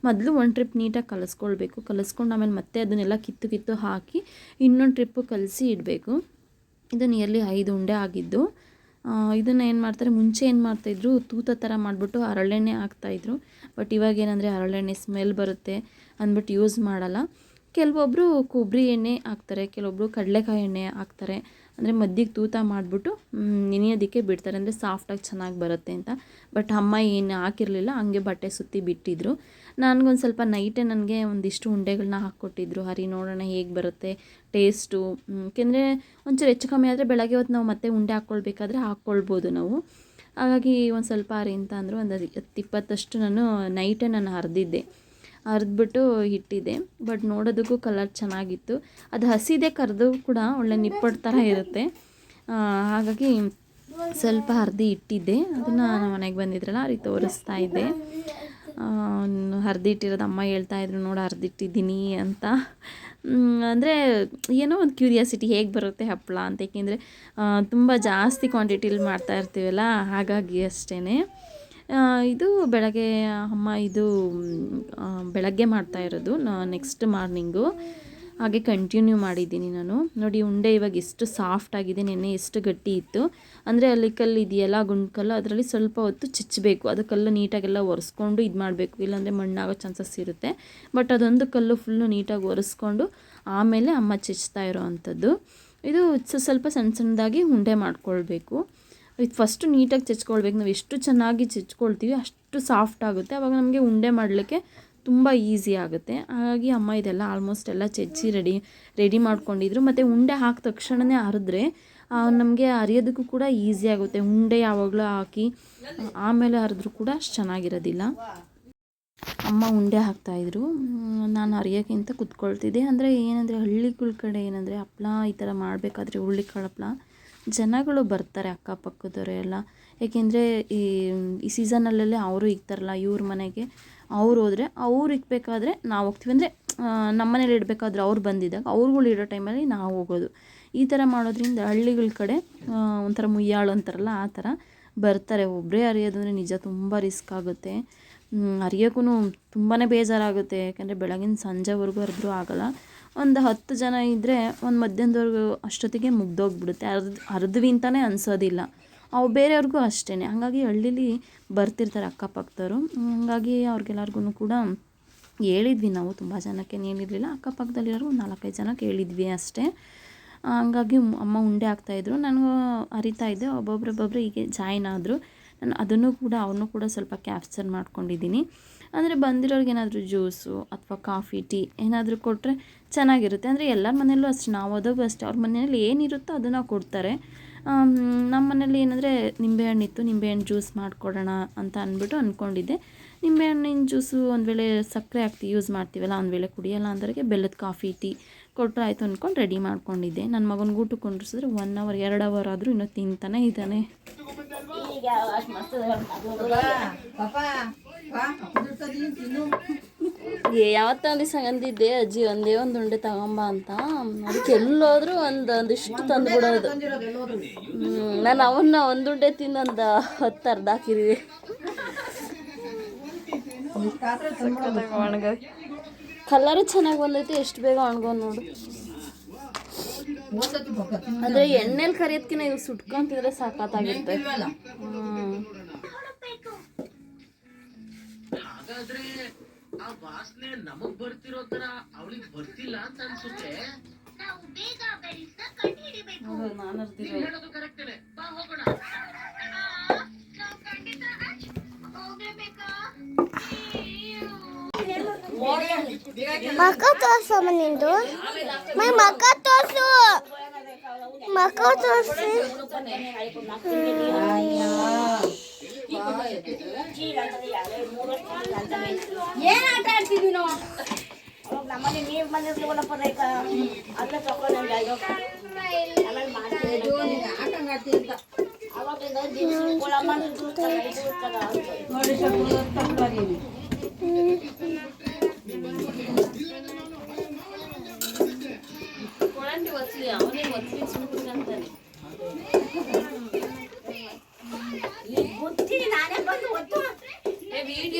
ಮೊದಲು ಒಂದು ಟ್ರಿಪ್ ನೀಟಾಗಿ ಕಲಿಸ್ಕೊಳ್ಬೇಕು. ಕಲಿಸ್ಕೊಂಡು ಆಮೇಲೆ ಮತ್ತೆ ಅದನ್ನೆಲ್ಲ ಕಿತ್ತು ಕಿತ್ತು ಹಾಕಿ ಇನ್ನೊಂದು ಟ್ರಿಪ್ಪು ಕಲಸಿ ಇಡಬೇಕು. ಇದು ನಿಯರ್ಲಿ ಐದು ಉಂಡೆ ಆಗಿದ್ದು ಇದನ್ನು ಏನು ಮಾಡ್ತಾರೆ, ಮುಂಚೆ ಏನು ಮಾಡ್ತಾಯಿದ್ರು ತೂತ ಥರ ಮಾಡಿಬಿಟ್ಟು ಹರಳೆಣ್ಣೆ ಹಾಕ್ತಾಯಿದ್ರು ಬಟ್ ಇವಾಗ ಏನಂದರೆ ಹರಳೆಣ್ಣೆ ಸ್ಮೆಲ್ ಬರುತ್ತೆ ಅಂದ್ಬಿಟ್ಟು ಯೂಸ್ ಮಾಡಲ್ಲ. ಕೆಲವೊಬ್ಬರು ಕೊಬ್ಬರಿ ಎಣ್ಣೆ ಹಾಕ್ತಾರೆ ಕೆಲವೊಬ್ಬರು ಕಡಲೆಕಾಯಿ ಎಣ್ಣೆ ಹಾಕ್ತಾರೆ. ಅಂದರೆ ಮಧ್ಯಕ್ಕೆ ತೂತ ಮಾಡಿಬಿಟ್ಟು ನೆನೆಯೋದಕ್ಕೆ ಬಿಡ್ತಾರೆ. ಅಂದರೆ ಸಾಫ್ಟಾಗಿ ಚೆನ್ನಾಗಿ ಬರುತ್ತೆ ಅಂತ. ಬಟ್ ಅಮ್ಮ ಏನು ಹಾಕಿರಲಿಲ್ಲ, ಹಂಗೆ ಬಟ್ಟೆ ಸುತ್ತಿ ಬಿಟ್ಟಿದ್ರು. ನನಗೊಂದು ಸ್ವಲ್ಪ ನೈಟೇ ನನಗೆ ಒಂದಿಷ್ಟು ಉಂಡೆಗಳನ್ನ ಹಾಕ್ಕೊಟ್ಟಿದ್ರು. ಹರಿ ನೋಡೋಣ ಹೇಗೆ ಬರುತ್ತೆ ಟೇಸ್ಟು ಏಕೆಂದರೆ ಒಂಚೂರು ಹೆಚ್ಚು ಕಮ್ಮಿ ಆದರೆ ಬೆಳಗ್ಗೆ ಹೊತ್ತು ನಾವು ಮತ್ತೆ ಉಂಡೆ ಹಾಕ್ಕೊಳ್ಬೇಕಾದ್ರೆ ಹಾಕ್ಕೊಳ್ಬೋದು ನಾವು. ಹಾಗಾಗಿ ಒಂದು ಸ್ವಲ್ಪ ಹರಿ ಅಂತ ಅಂದರು, ಒಂದು ಹತ್ತು ಇಪ್ಪತ್ತಷ್ಟು ನಾನು ನೈಟೇ ನಾನು ಹರಿದಿದ್ದೆ. ಹರಿದ್ಬಿಟ್ಟು ಇಟ್ಟಿದ್ದೆ ಬಟ್ ನೋಡೋದಕ್ಕೂ ಕಲರ್ ಚೆನ್ನಾಗಿತ್ತು. ಅದು ಹಸಿದೆ ಕರೆದು ಕೂಡ ಒಳ್ಳೆ ನಿಪ್ಪಟ್ಟು ಥರ ಇರುತ್ತೆ. ಹಾಗಾಗಿ ಸ್ವಲ್ಪ ಹರಿದು ಇಟ್ಟಿದ್ದೆ. ಅದನ್ನು ನಮ್ಮ ಮನೆಗೆ ಬಂದಿದ್ರಲ್ಲ ಅವ್ರಿಗೆ ತೋರಿಸ್ತಾ ಇದ್ದೆ. ಹರಿದಿಟ್ಟಿರೋದು ಅಮ್ಮ ಹೇಳ್ತಾ ಇದ್ರು, ನೋಡಿ ಹರಿದಿಟ್ಟಿದ್ದೀನಿ ಅಂತ. ಅಂದರೆ ಏನೋ ಒಂದು ಕ್ಯೂರಿಯಾಸಿಟಿ ಹೇಗೆ ಬರುತ್ತೆ ಹಪ್ಪಳ ಅಂತ. ಏಕೆಂದರೆ ತುಂಬ ಜಾಸ್ತಿ ಕ್ವಾಂಟಿಟಿಲಿ ಮಾಡ್ತಾ ಇರ್ತೀವಲ್ಲ, ಹಾಗಾಗಿ ಅಷ್ಟೇ ಇದು ಬೆಳಗ್ಗೆ, ಅಮ್ಮ ಇದು ಬೆಳಗ್ಗೆ ಮಾಡ್ತಾ ಇರೋದು ನೆಕ್ಸ್ಟ್ ಮಾರ್ನಿಂಗು ಹಾಗೆ ಕಂಟಿನ್ಯೂ ಮಾಡಿದ್ದೀನಿ ನಾನು. ನೋಡಿ, ಉಂಡೆ ಇವಾಗ ಎಷ್ಟು ಸಾಫ್ಟ್ ಆಗಿದೆ, ನೆನ್ನೆ ಎಷ್ಟು ಗಟ್ಟಿ ಇತ್ತು. ಅಂದರೆ ಅಲ್ಲಿ ಕಲ್ಲು ಇದೆಯಲ್ಲ, ಗುಂಡ್ಕಲ್ಲು, ಅದರಲ್ಲಿ ಸ್ವಲ್ಪ ಹೊತ್ತು ಚಿಚ್ಚಬೇಕು ಅದು ಕಲ್ಲು ನೀಟಾಗೆಲ್ಲ ಒರೆಸ್ಕೊಂಡು ಇದು ಮಾಡಬೇಕು. ಇಲ್ಲಾಂದರೆ ಮಣ್ಣಾಗೋ ಚಾನ್ಸಸ್ ಇರುತ್ತೆ. ಬಟ್ ಅದೊಂದು ಕಲ್ಲು ಫುಲ್ಲು ನೀಟಾಗಿ ಒರೆಸ್ಕೊಂಡು ಆಮೇಲೆ ಅಮ್ಮ ಚಿಚ್ತಾ ಇರೋ ಅಂಥದ್ದು ಇದು ಸ್ವಲ್ಪ ಸಣ್ಣ ಸಣ್ಣದಾಗಿ ಉಂಡೆ ಮಾಡ್ಕೊಳ್ಬೇಕು. ಇದು ಫಸ್ಟು ನೀಟಾಗಿ ಚಚ್ಕೊಳ್ಬೇಕು. ನಾವು ಎಷ್ಟು ಚೆನ್ನಾಗಿ ಚಚ್ಕೊಳ್ತೀವಿ ಅಷ್ಟು ಸಾಫ್ಟ್ ಆಗುತ್ತೆ. ಆವಾಗ ನಮಗೆ ಉಂಡೆ ಮಾಡಲಿಕ್ಕೆ ತುಂಬ ಈಸಿ ಆಗುತ್ತೆ. ಹಾಗಾಗಿ ಅಮ್ಮ ಇದೆಲ್ಲ ಆಲ್ಮೋಸ್ಟ್ ಎಲ್ಲ ಚಚ್ಚಿ ರೆಡಿ ರೆಡಿ ಮಾಡ್ಕೊಂಡಿದ್ರು. ಮತ್ತು ಉಂಡೆ ಹಾಕಿದ ತಕ್ಷಣವೇ ಹರಿದ್ರೆ ನಮಗೆ ಅರಿಯೋದಕ್ಕೂ ಕೂಡ ಈಸಿ ಆಗುತ್ತೆ. ಉಂಡೆ ಯಾವಾಗಲೂ ಹಾಕಿ, ಆಮೇಲೆ ಹರಿದ್ರೂ ಕೂಡ ಅಷ್ಟು ಚೆನ್ನಾಗಿರೋದಿಲ್ಲ. ಅಮ್ಮ ಉಂಡೆ ಹಾಕ್ತಾಯಿದ್ರು ನಾನು ಅರಿಯೋಕ್ಕಿಂತ ಕುತ್ಕೊಳ್ತಿದ್ದೆ. ಅಂದರೆ ಏನಂದರೆ ಹಳ್ಳಿಗಳ ಕಡೆ ಏನಂದರೆ ಹಪ್ಳ ಈ ಥರ ಮಾಡಬೇಕಾದ್ರೆ ಹುರುಳಿಕಾಳು ಹಪ್ಳ. ಜನಗಳು ಬರ್ತಾರೆ ಅಕ್ಕಪಕ್ಕದವರು ಎಲ್ಲ. ಏಕೆಂದರೆ ಈ ಈ ಸೀಸನಲ್ಲೆಲ್ಲ ಅವರು ಇಕ್ತಾರಲ್ಲ ಇವ್ರ ಮನೆಗೆ ಅವ್ರು ಹೋದರೆ ಅವ್ರು ಇಕ್ಬೇಕಾದ್ರೆ ನಾವು ಹೋಗ್ತೀವಿ. ಅಂದರೆ ನಮ್ಮ ಮನೇಲಿ ಇಡಬೇಕಾದ್ರೆ ಅವ್ರು ಬಂದಿದ್ದಾಗ ಅವ್ರುಗಳು ಇಡೋ ಟೈಮಲ್ಲಿ ನಾವು ಹೋಗೋದು. ಈ ಥರ ಮಾಡೋದ್ರಿಂದ ಹಳ್ಳಿಗಳ ಕಡೆ ಒಂಥರ ಮುಯ್ಯಾಳು ಅಂತಾರಲ್ಲ, ಆ ಥರ ಬರ್ತಾರೆ. ಒಬ್ಬರೇ ಅರಿಯೋದಂದರೆ ನಿಜ ತುಂಬ ರಿಸ್ಕ್ ಆಗುತ್ತೆ. ಅರಿಯೋಕ್ಕೂ ತುಂಬಾ ಬೇಜಾರಾಗುತ್ತೆ. ಯಾಕೆಂದರೆ ಬೆಳಗಿನ ಸಂಜೆವರೆಗೂ ಹರಿದ್ರೂ ಆಗೋಲ್ಲ. ಒಂದು ಹತ್ತು ಜನ ಇದ್ದರೆ ಒಂದು ಮಧ್ಯಾಹ್ನದವರೆಗೂ ಅಷ್ಟೊತ್ತಿಗೆ ಮುಗ್ದೋಗ್ಬಿಡುತ್ತೆ. ಅರ್ಧ, ಅರ್ಧವಿ ಅಂತಲೇ ಅನಿಸೋದಿಲ್ಲ. ಅವು ಬೇರೆಯವ್ರಿಗೂ ಅಷ್ಟೇ ಹಾಗಾಗಿ ಹಳ್ಳೀಲಿ ಬರ್ತಿರ್ತಾರೆ ಅಕ್ಕಪಕ್ಕದವರು. ಹಾಗಾಗಿ ಅವ್ರಿಗೆಲ್ಲರಿಗೂ ಕೂಡ ಹೇಳಿದ್ವಿ ನಾವು. ತುಂಬ ಜನಕ್ಕೆ ಏನಿರಲಿಲ್ಲ ಅಕ್ಕಪಕ್ಕದಲ್ಲಿರೋರು ಒಂದು ನಾಲ್ಕೈದು ಜನಕ್ಕೆ ಹೇಳಿದ್ವಿ ಅಷ್ಟೇ. ಹಂಗಾಗಿ ಅಮ್ಮ ಉಂಡೆ ಹಾಕ್ತಾಯಿದ್ರು ನಾನು ಅರಿತಾ ಇದ್ದೆ. ಒಬ್ಬೊಬ್ರೊಬ್ಬೊಬ್ರು ಹೀಗೆ ಜಾಯ್ನ್ ಆದರು. ನಾನು ಅದನ್ನು ಕೂಡ, ಅವ್ರನ್ನೂ ಕೂಡ ಸ್ವಲ್ಪ ಕ್ಯಾಪ್ಚರ್ ಮಾಡ್ಕೊಂಡಿದ್ದೀನಿ. ಅಂದರೆ ಬಂದಿರೋರ್ಗೆ ಏನಾದರೂ ಜ್ಯೂಸು ಅಥವಾ ಕಾಫಿ ಟೀ ಏನಾದರೂ ಕೊಟ್ಟರೆ ಚೆನ್ನಾಗಿರುತ್ತೆ. ಅಂದರೆ ಎಲ್ಲರ ಮನೆಯಲ್ಲೂ ಅಷ್ಟೇ ನಾವು ಹೋದಾಗೂ ಅಷ್ಟೇ. ಅವ್ರ ಮನೆಯಲ್ಲಿ ಏನಿರುತ್ತೋ ಅದನ್ನು ಕೊಡ್ತಾರೆ. ನಮ್ಮ ಮನೇಲಿ ಏನಂದರೆ ನಿಂಬೆಹಣ್ಣಿತ್ತು ನಿಂಬೆಹಣ್ಣು ಜ್ಯೂಸ್ ಮಾಡಿಕೊಡೋಣ ಅಂತ ಅಂದ್ಬಿಟ್ಟು ಅಂದ್ಕೊಂಡಿದ್ದೆ ನಿಂಬೆಹಣ್ಣಿನ ಜ್ಯೂಸು ಒಂದು ವೇಳೆ ಸಕ್ಕರೆ ಹಾಕ್ತಿ ಯೂಸ್ ಮಾಡ್ತೀವಲ್ಲ ಒಂದು ವೇಳೆ ಕುಡಿಯೋಲ್ಲ ಅಂದ್ರೆ ಬೆಲ್ಲದ ಕಾಫಿ ಟೀ ಕೊಟ್ಟರೆ ಆಯಿತು ಅಂದ್ಕೊಂಡು ರೆಡಿ ಮಾಡ್ಕೊಂಡಿದ್ದೆ. ನನ್ನ ಮಗನ ಊಟ ಕುಂಡ್ರಿಸಿದ್ರೆ ಒನ್ ಅವರ್ ಎರಡು ಅವರ್ ಆದರೂ ಇನ್ನೂ ತಿಂತಾನೆ ಇದ್ದಾನೆ. ಯಾವತ್ತೊಂದು ದಿವಸ ಅಂದಿದ್ದೆ, ಅಜ್ಜಿ ಒಂದೇ ಒಂದು ಉಂಡೆ ತಗೊಂಬ ಅಂತ. ಅದಕ್ಕೆ ಎಲ್ಲೋದ್ರೂ ಒಂದು ಒಂದಿಷ್ಟು ತಂದು ಬಿಡೋದು ನಾನು ಅವನ್ನ ಒಂದುಂಡೆ ತಿನ್ನೊಂದು ಹತ್ತು ಅರ್ಧ ಹಾಕಿದೀವಿ ಕಲರು ಚೆನ್ನಾಗಿ ಬಂದೈತಿ, ಎಷ್ಟು ಬೇಗ ಒಣಗೋದು ನೋಡು. ಅಂದರೆ ಎಣ್ಣೆಲಿ ಕರಿಯೋದ್ಕಿಂತ ಇವು ಸುಟ್ಕೊಂತಿದ್ರೆ ಸಾಕಾತಾಗಿರುತ್ತೆ. ಇಲ್ವಲ್ಲ ಹ್ಮ್ ನೋಡು, ನಾನ್ ಅರ್ದಿರೋದು. ಮಕ ತೋರ್ಸಮ್ಮ ನಿಂದು. ಮೈ ಮಕ ತೋರ್ಸು. ಮಕ ತೋರ್ಸು. ಏನಾಟ ಆಡ್ತಿದ್ವಿ ನಾವು ಅವಾಗ ನಮ್ಮಲ್ಲಿ ನೀರು ಬಂದಿರ್ತೀವಲ್ಲಪ್ಪ ರೈತ ಅದನ್ನ ತಗೊಂಡು ನಮ್ಗೆ ಆಮೇಲೆ ಮಾಡ್ತೀವಿ ಆಟ ಆಡ್ತೀವಿ ಅಂತ ಅವಾಗಿಂದ ದಿನ ಕೊಳಂಡಿ ಒತ್ಲಿ ಅವನೇ ಒತ್ಲಿ ಸುಮ್ಮನೆ ಅಂತಾನೆ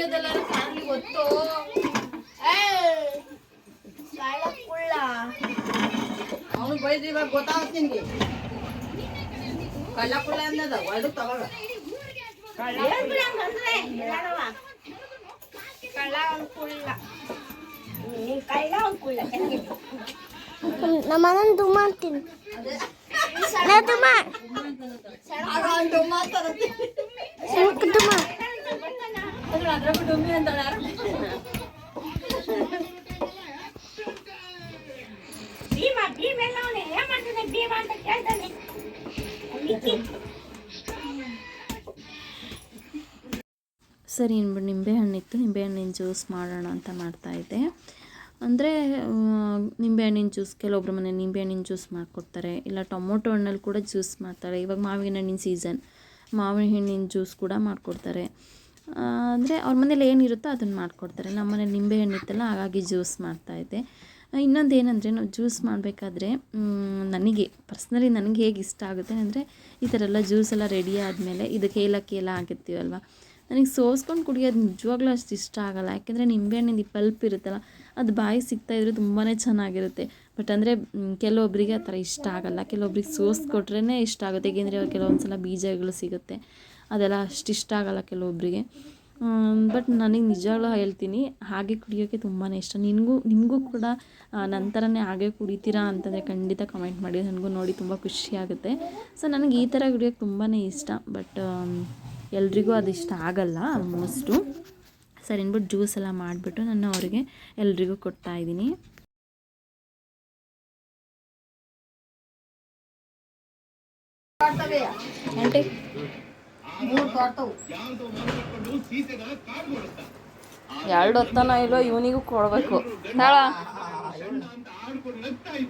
ವಿಡಿಯೋದೆಲ್ಲ ಫ್ಯಾಮಿಲಿ ಗೊತ್ತು. ಕಳ್ಳ ಕುಳ್ಳ ಅವನು ಬೈದ್ರಿ ಇವಾಗ ಗೊತ್ತಾಗುತ್ತೆ ನಿನ್ಗೆ. ಕಳ್ಳ ಕುಳ್ಳ ಅನ್ನದ ಒಳ್ಳೆ ತಗೊಳ ನಮ್ಮ ಅಣ್ಣನ ದುಮ್ಮ ಅಂತೀನಿ. ನಾ ದುಮ್ಮ ಸುಮ್ಕ್ ದುಮ್ಮ ಭೀಮ ಭೀಮ ಎಲ್ಲ ಅವನೇ. ಸರಿ ನಿಂಬೆಹಣ್ಣಿತ್ತು ನಿಂಬೆಹಣ್ಣಿನ ಜ್ಯೂಸ್ ಮಾಡೋಣ ಅಂತ ಮಾಡ್ತಾ ಇದ್ದೆ. ಅಂದರೆ ನಿಂಬೆಹಣ್ಣಿನ ಜ್ಯೂಸ್ ಕೆಲವೊಬ್ಬರು ಮನೆ ನಿಂಬೆಹಣ್ಣಿನ ಜ್ಯೂಸ್ ಮಾಡಿಕೊಡ್ತಾರೆ. ಇಲ್ಲ, ಟೊಮೊಟೊ ಹಣ್ಣಲ್ಲಿ ಕೂಡ ಜ್ಯೂಸ್ ಮಾಡ್ತಾರೆ. ಇವಾಗ ಮಾವಿನ ಹಣ್ಣಿನ ಸೀಸನ್ ಮಾವಿನ ಹಣ್ಣಿನ ಜ್ಯೂಸ್ ಕೂಡ ಮಾಡಿಕೊಡ್ತಾರೆ. ಅಂದರೆ ಅವ್ರ ಮನೇಲಿ ಏನಿರುತ್ತೋ ಅದನ್ನು ಮಾಡಿಕೊಡ್ತಾರೆ. ನಮ್ಮ ಮನೇಲಿ ನಿಂಬೆಹಣ್ಣು ಇತ್ತಲ್ಲ ಹಾಗಾಗಿ ಜ್ಯೂಸ್ ಮಾಡ್ತಾಯಿದ್ದೆ ಇನ್ನೊಂದು ಏನಂದರೆ, ನಾವು ಜ್ಯೂಸ್ ಮಾಡಬೇಕಾದ್ರೆ ನನಗೆ, ಪರ್ಸ್ನಲಿ ನನಗೆ ಹೇಗೆ ಇಷ್ಟ ಆಗುತ್ತೆ ಅಂದರೆ, ಈ ಥರ ಎಲ್ಲ ಜ್ಯೂಸ್ ಎಲ್ಲ ರೆಡಿ ಆದಮೇಲೆ ಇದಕ್ಕೆ ಏಲಕ್ಕಿ ಎಲ್ಲ ಹಾಕಿರ್ತೀವಲ್ವ? ನನಗೆ ಸೋಸ್ಕೊಂಡು ಕುಡಿಯೋದು ನಿಜವಾಗ್ಲೂ ಅಷ್ಟು ಇಷ್ಟ ಆಗಲ್ಲ. ಯಾಕೆಂದರೆ ನಿಂಬೆಹಣ್ಣಿಂದು ಪಲ್ಪ್ ಇರುತ್ತಲ್ಲ, ಅದು ಬಾಯಿ ಸಿಗ್ತಾ ಇದ್ರೆ ತುಂಬಾ ಚೆನ್ನಾಗಿರುತ್ತೆ. ಬಟ್ ಅಂದರೆ ಕೆಲವೊಬ್ಬರಿಗೆ ಆ ಥರ ಇಷ್ಟ ಆಗಲ್ಲ. ಕೆಲವೊಬ್ರಿಗೆ ಸೋಸ್ಕೊಟ್ರೇ ಇಷ್ಟ ಆಗುತ್ತೆ. ಏಕೆಂದರೆ ಅವ್ರು ಕೆಲವೊಂದು ಸಲ ಬೀಜಗಳು ಸಿಗುತ್ತೆ. ಅದೆಲ್ಲ ಅಷ್ಟು ಇಷ್ಟ ಆಗಲ್ಲ ಕೆಲವೊಬ್ಬರಿಗೆ ಬಟ್ ನನಗೆ ನಿಜವಾಗ್ಲೂ ಹೇಳ್ತೀನಿ, ಹಾಗೆ ಕುಡಿಯೋಕ್ಕೆ ತುಂಬಾ ಇಷ್ಟ. ನಿನಗೂ ನಿಮಗೂ ಕೂಡ ನಂತರನೇ ಹಾಗೆ ಕುಡಿತೀರಾ ಅಂತಂದರೆ ಖಂಡಿತ ಕಮೆಂಟ್ ಮಾಡಿ, ನನಗೂ ನೋಡಿ ತುಂಬ ಖುಷಿ ಆಗುತ್ತೆ. ಸೊ ನನಗೆ ಈ ಥರ ಕುಡಿಯೋಕ್ಕೆ ತುಂಬಾ ಇಷ್ಟ ಬಟ್ ಎಲ್ರಿಗೂ ಅದು ಇಷ್ಟ ಆಗಲ್ಲ ಆಲ್ಮೋಸ್ಟು ಸರಿ ಅಂದ್ಬಿಟ್ಟು ಜ್ಯೂಸ್ ಎಲ್ಲ ಮಾಡಿಬಿಟ್ಟು ನಾನು ಅವರಿಗೆ ಎಲ್ರಿಗೂ ಕೊಡ್ತಾ ಇದ್ದೀನಿ. ಆಂಟಿ ಮೂರು ಕಾಡ್ತಾವು ಎರಡು ಹೊತ್ತನ ಇಲ್ಲೋ ಇವನಿಗೂ ಕೊಡ್ಬೇಕು. ತಾಳ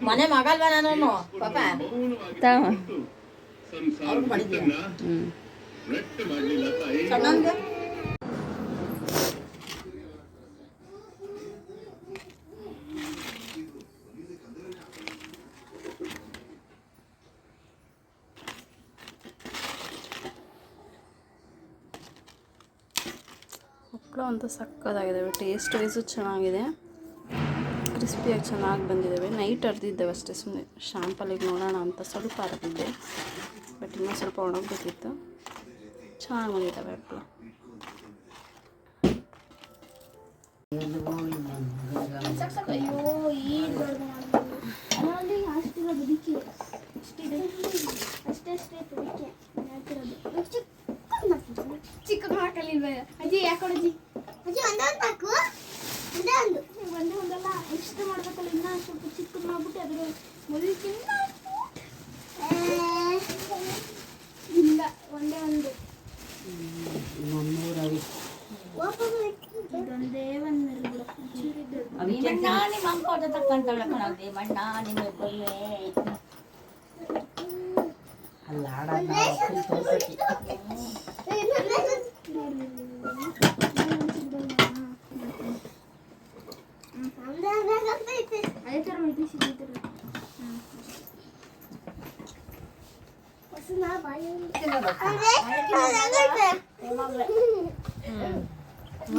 ಮನೆ ಮಗಲ್ವ ನಾನು ಪಾಪ. ತಾಳ ಹ್ಞೂ ಅಂತೂ ಸಕ್ಕದಾಗಿದ್ದಾವೆ ಟೇಸ್ಟ್ ವೈಸು ಚೆನ್ನಾಗಿದೆ. ಕ್ರಿಸ್ಪಿಯಾಗಿ ಚೆನ್ನಾಗಿ ಬಂದಿದ್ದಾವೆ. ನೈಟ್ ಅರ್ದಿದ್ದೇವೆ ಅಷ್ಟೇ. ಸುಮ್ಮನೆ ಶ್ಯಾಂಪಲಿಗೆ ನೋಡೋಣ ಅಂತ ಸ್ವಲ್ಪ ಅರ್ದಿದ್ದೆ. ಬಟ್ ಇನ್ನೂ ಸ್ವಲ್ಪ ಒಣಗಬೇಕಿತ್ತು ಚೆನ್ನಾಗಿ ಬಂದಿದ್ದಾವೆ ಹಪ್ಪಳ ಅಷ್ಟೇ ಅಷ್ಟೇ ಅದಕ್ಕೆ ಹಾಕಲಿಲ್ವ? ಅಜ್ಜಿ ಯಾಕೊಳ ಅಜ್ಜಿ ಅಜ್ಜಿ ಒಂದೇ ಒಂದು ಹಾಕು ಒಂದೇ ಒಂದು ಒಂದೇ ಒಂದಲ್ಲ ಎಷ್ಟು ಮಾಡ್ಬೇಕಲ್ಲ ಇನ್ನೂ ಸ್ವಲ್ಪ ಚಿಕ್ಕದು ಮಾಡ್ಬಿಟ್ಟು ಅದ್ರ ಮೊದಲಿಕ್ಕಿಂತ ಇಲ್ಲ ಒಂದೇ ಒಂದು. ಇದೊಂದೇ ಒಂದು ಮಣ್ಣ ನಿಮ್ಮ ಅಮ್ಮ ಹೋದ ತಕ್ಕಂತವಳ ಕಣ. ಭೀಮಣ್ಣ ನಿಮ್ಮ ಕೊಲ್ಲೆ. ಅಲ್ಲಿ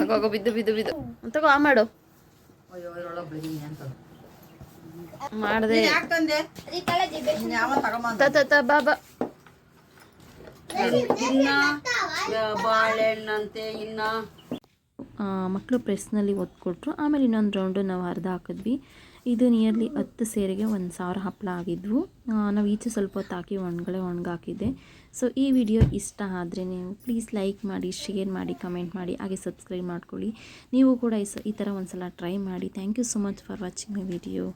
ಹೋಗೋ ಬಿದ್ದು ಬಿದ್ದು ಬಿದ್ದು. ತಗೋ ಆ ಮಾಡು. ಮಾಡಿದೆ. ತ ತ ತ ಬಾ ಬಾ. ಇನ್ನ ಬಾಳೆಹಣ್ಣಂತೆ ಇನ್ನ. ಮಕ್ಕಳು ಪ್ರೆಸ್ನಲ್ಲಿ ಒತ್ಕೊಟ್ರು ಆಮೇಲೆ ಇನ್ನೊಂದು ರೌಂಡು ನಾವು ಅರ್ಧ ಹಾಕಿದ್ವಿ. ಇದು ನಿಯರ್ಲಿ ಹತ್ತು ಸೇರಿಗೆ ಒಂದು ಸಾವಿರ ಹಪ್ಪಳ ಆಗಿದ್ವು. ನಾವು ಈಚೆ ಸ್ವಲ್ಪ ಹೊತ್ತು ಹಾಕಿ ಒಣಗಡೆ ಒಣಗಾಕಿದ್ದೆ. ಸೊ ಈ ವಿಡಿಯೋ ಇಷ್ಟ ಆದರೆ ನೀವು ಪ್ಲೀಸ್ ಲೈಕ್ ಮಾಡಿ ಶೇರ್ ಮಾಡಿ ಕಮೆಂಟ್ ಮಾಡಿ, ಹಾಗೆ ಸಬ್ಸ್ಕ್ರೈಬ್ ಮಾಡ್ಕೊಳ್ಳಿ. ನೀವು ಕೂಡ ಈ ಸ, ಈ ಥರ ಒಂದು ಸಲ ಟ್ರೈ ಮಾಡಿ. Thank you so much for watching my video